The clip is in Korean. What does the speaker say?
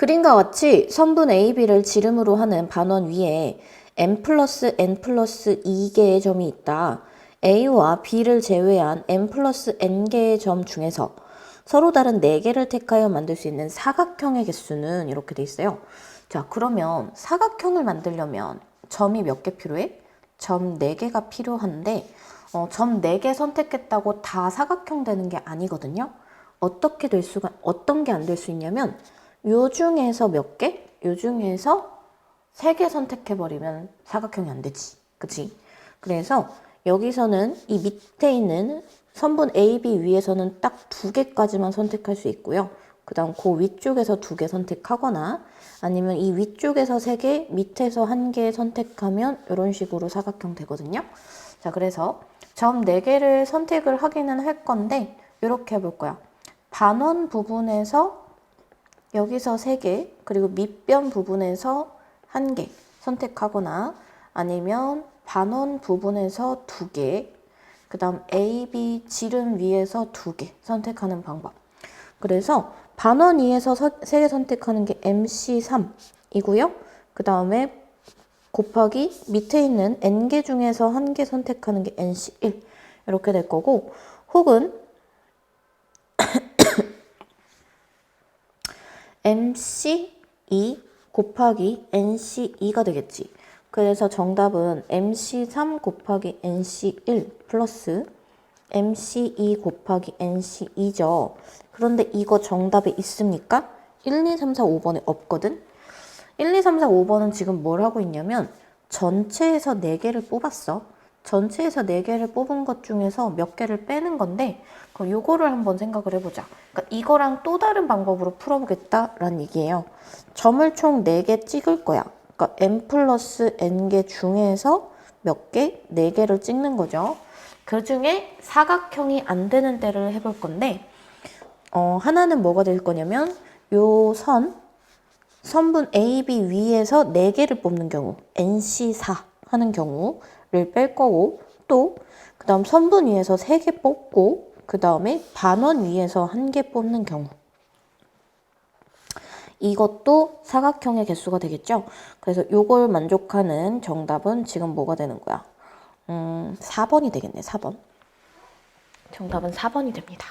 그림과 같이 선분 AB를 지름으로 하는 반원 위에 n 플러스 n 플러스 2개의 점이 있다. A와 B를 제외한 n 플러스 n개의 점 중에서 서로 다른 4개를 택하여 만들 수 있는 사각형의 개수는 이렇게 돼 있어요. 자, 그러면 사각형을 만들려면 점이 몇 개 필요해? 점 4개가 필요한데 어, 점 4개 선택했다고 다 사각형 되는 게 아니거든요. 어떻게 될 수가 어떤 게 안 될 수 있냐면 요 중에서 몇 개? 요 중에서 세 개 선택해 버리면 사각형이 안 되지. 그치? 그래서 여기서는 이 밑에 있는 선분 AB 위에서는 딱 두 개까지만 선택할 수 있고요. 그 다음 그 위쪽에서 두 개 선택하거나 아니면 이 위쪽에서 세 개, 밑에서 한 개 선택하면 이런 식으로 사각형 되거든요. 자, 그래서 점 4개를 선택을 하기는 할 건데 이렇게 해볼 거야. 반원 부분에서 여기서 3개, 그리고 밑변 부분에서 1개 선택하거나 아니면 반원 부분에서 2개, 그 다음 A, B 지름 위에서 2개 선택하는 방법. 그래서 반원 2에서 3개 선택하는 게 MC3이고요. 그 다음에 곱하기 밑에 있는 n개 중에서 한개 선택하는 게 nc1 이렇게 될 거고 혹은 MC2 곱하기 NC2가 되겠지. 그래서 정답은 MC3 곱하기 NC1 플러스 MC2 곱하기 NC2죠. 그런데 이거 정답에 있습니까? 1, 2, 3, 4, 5번에 없거든? 1, 2, 3, 4, 5번은 지금 뭘 하고 있냐면 전체에서 4개를 뽑았어. 전체에서 4개를 뽑은 것 중에서 몇 개를 빼는 건데 요거를 한번 생각을 해보자. 그러니까 이거랑 또 다른 방법으로 풀어보겠다라는 얘기예요. 점을 총 4개 찍을 거야. 그러니까 n 플러스 n개 중에서 몇 개? 4개를 찍는 거죠. 그 중에 사각형이 안 되는 데를 해볼 건데 어, 하나는 뭐가 될 거냐면 요 선, 선분 AB 위에서 4개를 뽑는 경우 NC4 하는 경우 를 뺄 거고 또 그 다음 선분 위에서 3개 뽑고 그 다음에 반원 위에서 1개 뽑는 경우 이것도 사각형의 개수가 되겠죠. 그래서 요걸 만족하는 정답은 지금 뭐가 되는 거야? 음, 4번이 되겠네, 4번. 정답은 4번이 됩니다.